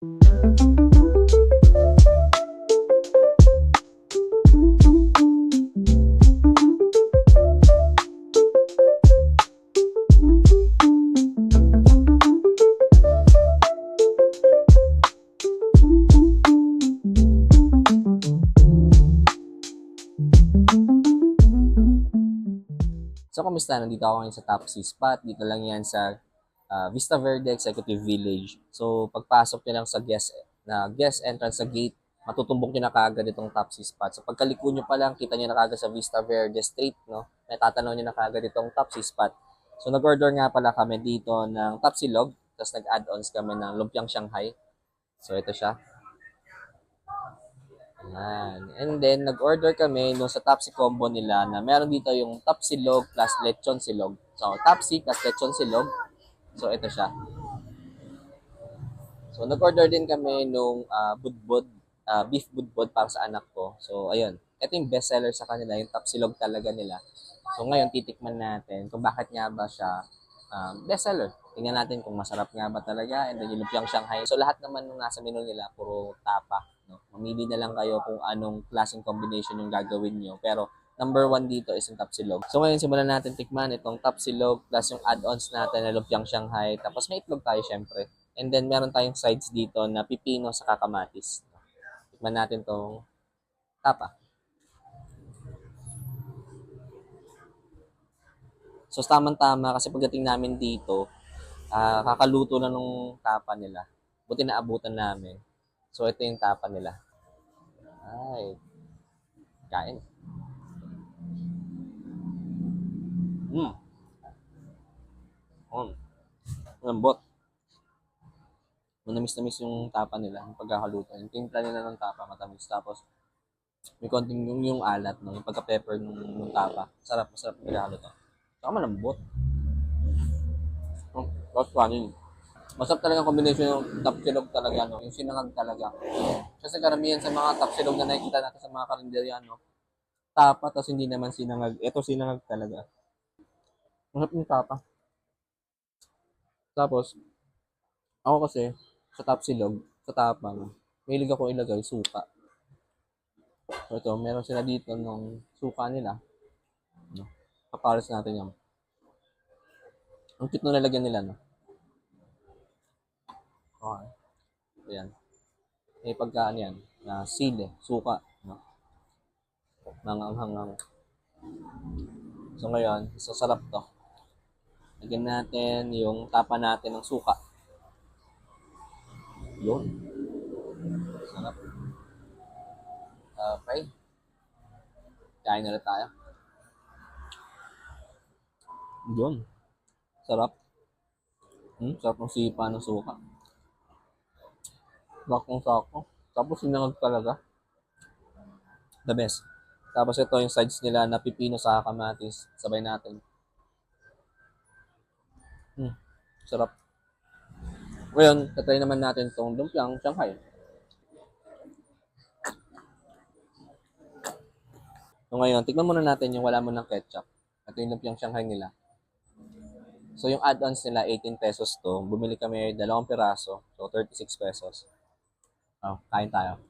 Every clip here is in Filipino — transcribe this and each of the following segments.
So, kamusta? Nandito ako ngayon sa Top C Spot. Dito lang yan sa ah, Vista Verde Executive Village. So, pagpasok nyo lang sa guest, na guest entrance sa gate, matutumbok nyo na kagad itong Top Spot. So, pagkaliko nyo pa lang, kita nyo na kagad sa Vista Verde Street, no? May tatanaw nyo na kagad itong Top Spot. So, nag-order nga pala kami dito ng Top C Log, tapos nag-add-ons kami ng Lumpiang Shanghai. So, ito siya. Ayan. And then, nag-order kami nung sa Tapsi combo nila na meron dito yung Tapsi Silog plus Lechon Silog. So, Tapsi plus Lechon Silog. So, ito siya. So, nag-order din kami nung ah, budbud, ah, beef budbud para sa anak ko. So, ayun. Ito yung bestseller sa kanila, yung Tapsi Silog talaga nila. So, ngayon, titikman natin kung bakit nga ba siya um, bestseller. Tingnan natin kung masarap nga ba talaga. And then, yung lumpiang Shanghai. So, lahat naman nung nasa menu nila, puro tapa. No? Mamili na lang kayo kung anong klaseng combination yung gagawin nyo. Pero, number one dito is yung tapsilog. So, ngayon, simulan natin tikman itong tapsilog plus yung add-ons natin na lumpiang Shanghai. Tapos, may itlog tayo, syempre. And then, meron tayong sides dito na pipino sa kakamatis. Tikman natin tong tapa. So, tamang-tama kasi pagdating namin dito, ah, kakaluto na nung tapa nila. Buti na abutan namin. So, ito yung tapa nila. Ay. Kain. Mm. Mm. Lambot. Manamis-namis yung tapa nila, yung pagkakaluto. Yung timpla nila ng tapa, matamis. Tapos, may konting yung, yung alat, no? yung pagka-pepper ng, ng tapa. Sarap, masarap yung pagkakaluto. Saka malambot. Oh, tapos kanin. Masarap talaga combination yung tapsilog talaga, no? Yung sinangag talaga. Kasi karamihan sa mga tapsilog na nakikita natin sa mga karinderya, no? Tapa, tapos hindi naman sinangag. Ito sinangag talaga. Masarap yung tapa. Tapos, ako kasi, sa tapsilog, sa tapa, no? Mahilig ako ilagay suka. So ito, meron sila dito nung suka nila. Kapares natin yan. Ang cute na nalagyan nila, no? Okay. Ayan. May pagkaan yan. Na sile, suka. No? Mangang-hangang. So ngayon, sasarap to. Lagyan natin yung tapa natin ng suka. Yun. Sarap. Okay. Kain na tayo. Yun. Sarap. Hmm, sarap ng sipa ng suka. Sakong sako. Tapos sinangag talaga. The best. Tapos ito yung sides nila na pipino sa kamatis. Sabay natin. Hmm, sarap. Ngayon, tatry naman natin itong lumpiang Shanghai. So ngayon, tignan muna natin yung wala mo ng ketchup. Ito yung lumpiang Shanghai nila. So yung add-ons nila, 18 pesos to. Bumili kami dalawang piraso. So 36 pesos. Oh, kain tayo.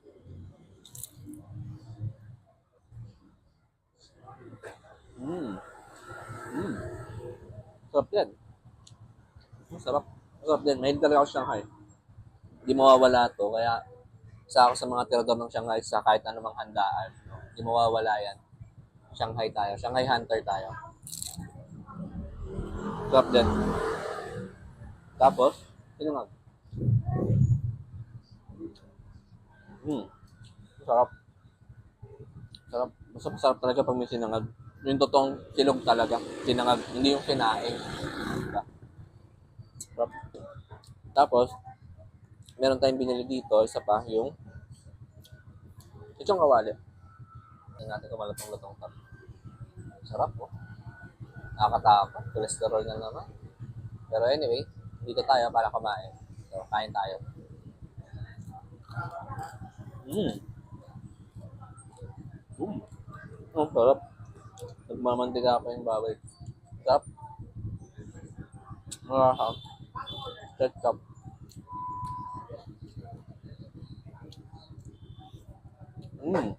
Mm. Mm. Sarap din. Masarap. Masarap din. Mahilig talaga ako sa Shanghai. Hindi mawawala to. Kaya isa ako sa mga tirador ng Shanghai sa kahit anumang handaan. No? Hindi mawawala yan. Shanghai tayo. Shanghai Hunter tayo. Sarap din. Tapos, sinungag. Hmm. Sarap. Sarap. Basta masarap talaga pag may sinangag. Yung totoong silog talaga. Sinangag. Hindi yung kinain. Tapos, meron tayong binili dito. Isa pa, yung itong kawali. Tingnan natin kung malatong-latong to. Sarap po. Oh. Nakakatakot. Cholesterol na naman. Pero anyway, dito tayo para kumain. So, kain tayo. Mm. Mm. Ang sarap. Nagmamantika pa yung baboy. Sarap that cup. Mmm.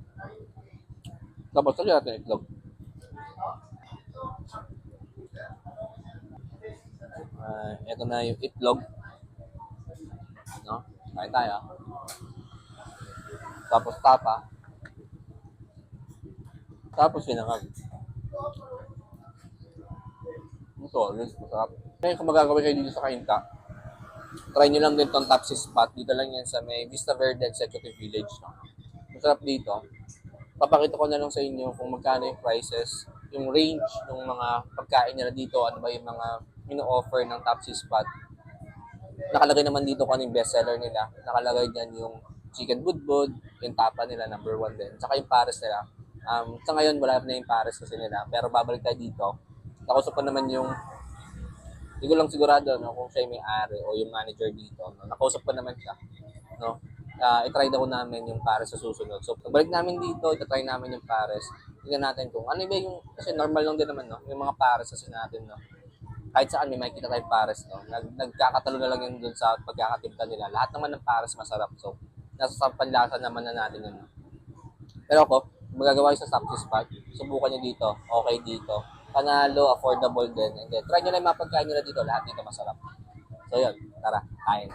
Tapos tuloy natin itlog. Uh, ah, ito na yung itlog. No? Kain tayo. Ah. Tapos tapa. Tapos sinangag. Ito, so, masarap. Ngayon kung magagawin kayo dito sa kainta, try nyo lang din tong Tapsi Spot. Dito lang yan sa may Vista Verde Executive Village. No? Masarap dito. Papakita ko na lang sa inyo kung magkano yung prices, yung range ng mga pagkain nila dito, ano ba yung mga ino-offer ng Tapsi Spot. Nakalagay naman dito kung ano yung bestseller nila. Nakalagay dyan yung chicken budbud, yung tapa nila, number one din. Tsaka yung pares nila. Um, sa ngayon, wala na yung pares kasi nila. Pero babalik tayo dito. Nakausap ko naman yung hindi ko lang sigurado no, kung siya may-ari o yung manager dito. No? Nakausap ko naman siya. No? Uh, itry daw namin yung pares sa susunod. So, pagbalik namin dito, itry namin yung pares. Tingnan natin kung ano ba yung, kasi normal lang din naman, no? Yung mga pares kasi natin, no? Kahit saan may makikita tayong pares, no? Nag, nagkakatalo na lang yun dun sa pagkakatimpla nila. Lahat naman ng pares masarap. So, nasa sa naman na natin yun. Pero ako, magagawa yung sa Sapsi Spot, subukan nyo dito, okay dito. Panalo, affordable din. And then, try nyo lang yung mga pagkain nila dito, lahat dito masarap. So yun, tara, kain.